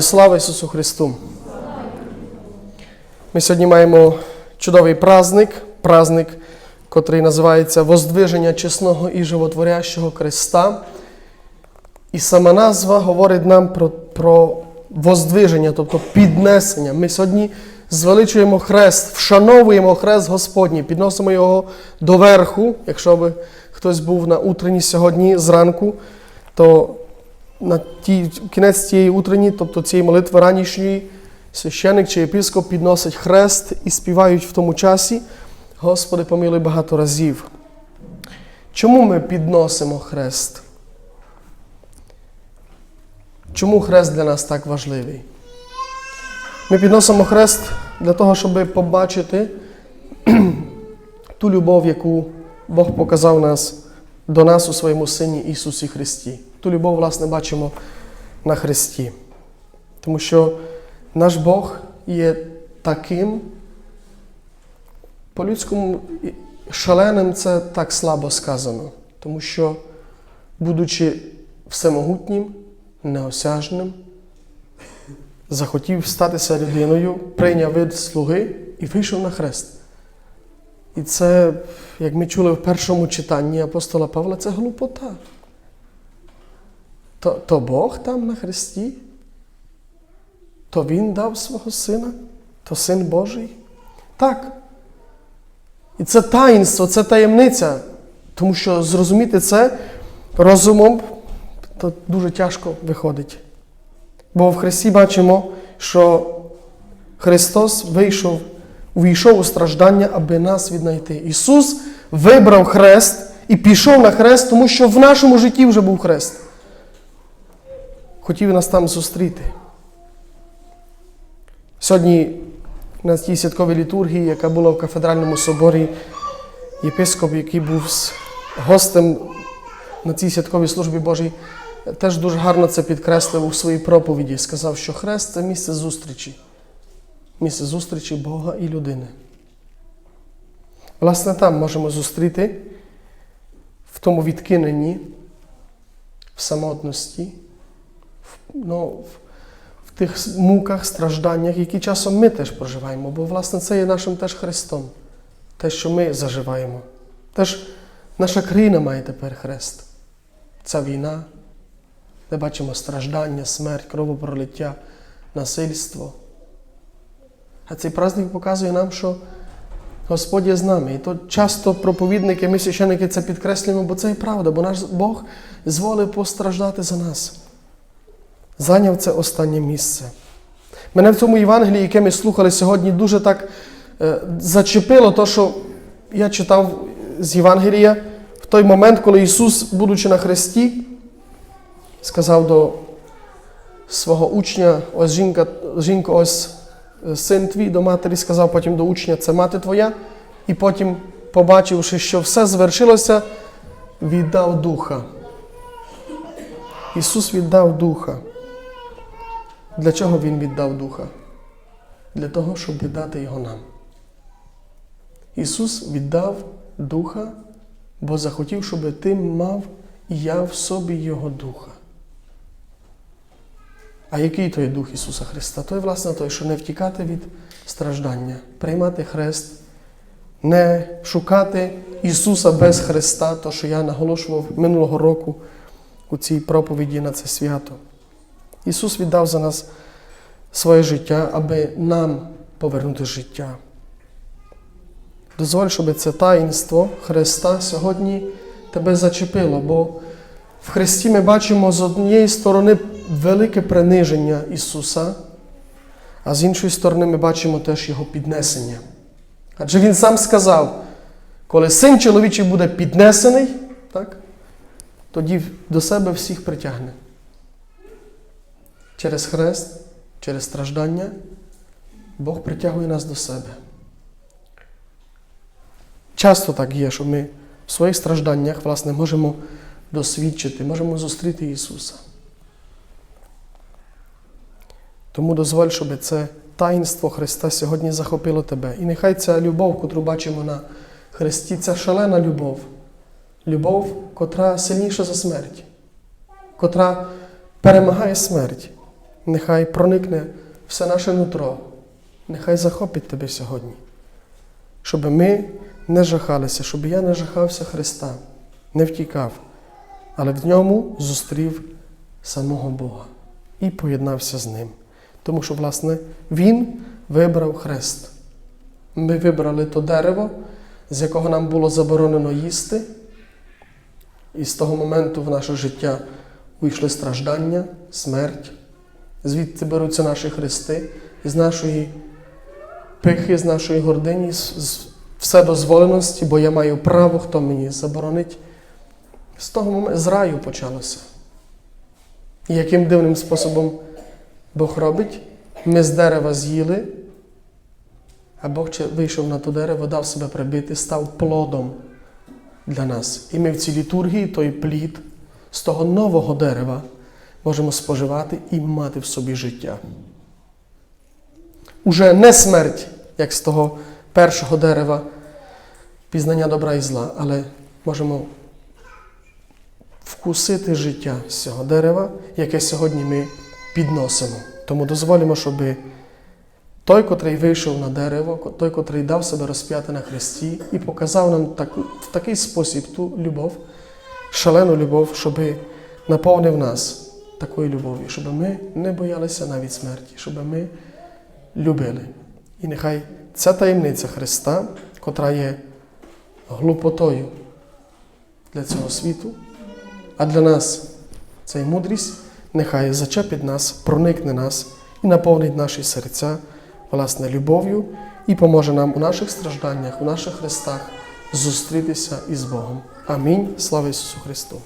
Слава Ісусу Христу! Ми сьогодні маємо чудовий праздник, праздник, котрий називається Воздвиження чесного і животворящого Христа. І сама назва говорить нам про, про воздвиження, тобто піднесення. Ми сьогодні звеличуємо хрест, вшановуємо хрест Господній, підносимо його до верху. Якщо би хтось був на утренні сьогодні зранку, то на ті, кінець цієї утренні, тобто цієї молитви ранішньої, священик чи єпископ підносить хрест і співають в тому часі. Господи, помилуй багато разів. Чому ми підносимо хрест? Чому хрест для нас так важливий? Ми підносимо хрест для того, щоб побачити ту любов, яку Бог показав нас до нас у своєму Сині Ісусі Христі. Ту любов, власне, бачимо на Христі. Тому що наш Бог є таким, по-людському шаленим це так слабо сказано. Тому що, будучи всемогутнім, неосяжним, захотів статися людиною, прийняв вид слуги і вийшов на хрест. І це, як ми чули в першому читанні апостола Павла, це глупота. То, то Бог там на хресті, то Він дав свого сина, то син Божий. Так. І це таїнство, це таємниця, тому що зрозуміти це розумом то дуже тяжко виходить. Бо в Христі бачимо, що Христос вийшов, увійшов у страждання, аби нас віднайти. Ісус вибрав хрест і пішов на хрест, тому що в нашому житті вже був хрест. Хотів нас там зустріти. Сьогодні на тій святковій літургії, яка була в кафедральному соборі, єпископ, який був гостем на цій святковій службі Божій, теж дуже гарно це підкреслив у своїй проповіді. Сказав, що хрест це місце зустрічі, місце зустрічі Бога і людини. Власне, там можемо зустріти в тому відкиненні, в самотності, в, ну, в, тих муках, стражданнях, які часом ми теж проживаємо, бо, власне, це є нашим теж Христом, те, що ми заживаємо. Теж наша країна має тепер хрест. Ця війна, де бачимо страждання, смерть, кровопролиття, насильство. А цей праздник показує нам, що Господь є з нами. І то часто проповідники, ми священники це підкреслюємо, бо це і правда, бо наш Бог зволив постраждати за нас. Зайняв це останнє місце. Мене в цьому Євангелії, яке ми слухали сьогодні, дуже так е, зачепило, то, що я читав з Євангелія в той момент, коли Ісус, будучи на хресті, сказав до свого учня, ось жінка, жінко, ось син твій до матері, сказав потім до учня, це мати твоя, і потім, побачивши, що все звершилося, віддав духа. Ісус віддав духа. Для чого Він віддав духа? Для того, щоб віддати його нам. Ісус віддав духа, бо захотів, щоб ти мав я в собі Його духа. А який той Дух Ісуса Христа? Той, власне, той, що не втікати від страждання, приймати хрест, не шукати Ісуса без Христа, то, що я наголошував минулого року у цій проповіді на це свято. Ісус віддав за нас своє життя, аби нам повернути життя. Дозволь, щоб це таїнство Христа сьогодні тебе зачепило, бо в Христі ми бачимо з однієї сторони велике приниження Ісуса, а з іншої сторони ми бачимо теж Його піднесення. Адже Він сам сказав, коли син чоловічий буде піднесений, так, тоді до себе всіх притягне. Через хрест, через страждання Бог притягує нас до себе. Часто так є, що ми в своїх стражданнях, власне, можемо досвідчити, можемо зустріти Ісуса. Тому дозволь, щоб це таїнство Христа сьогодні захопило тебе. І нехай ця любов, котру бачимо на Христі, ця шалена любов, любов, котра сильніша за смерть, котра перемагає смерть. нехай проникне все наше нутро, нехай захопить тебе сьогодні, щоб ми не жахалися, щоб я не жахався Христа, не втікав, але в ньому зустрів самого Бога і поєднався з ним. Тому що, власне, Він вибрав хрест. Ми вибрали то дерево, з якого нам було заборонено їсти, і з того моменту в наше життя вийшли страждання, смерть. Звідти беруться наші хрести, з нашої пихи, з нашої гордині, з, вседозволеності, бо я маю право, хто мені заборонить. З того моменту з раю почалося. І яким дивним способом Бог робить? Ми з дерева з'їли, а Бог вийшов на то дерево, дав себе прибити, став плодом для нас. І ми в цій літургії той плід з того нового дерева можемо споживати і мати в собі життя. Уже не смерть, як з того першого дерева пізнання добра і зла, але можемо вкусити життя з цього дерева, яке сьогодні ми підносимо. Тому дозволимо, щоб той, котрий вийшов на дерево, той, котрий дав себе розп'яти на хресті і показав нам таку, в такий спосіб ту любов, шалену любов, щоб наповнив нас такою любов'ю, щоб ми не боялися навіть смерті, щоб ми любили. І нехай ця таємниця Христа, котра є глупотою для цього світу, а для нас це мудрість, нехай зачепить нас, проникне нас і наповнить наші серця власне любов'ю і поможе нам у наших стражданнях, у наших хрестах зустрітися із Богом. Амінь. Слава Ісусу Христу!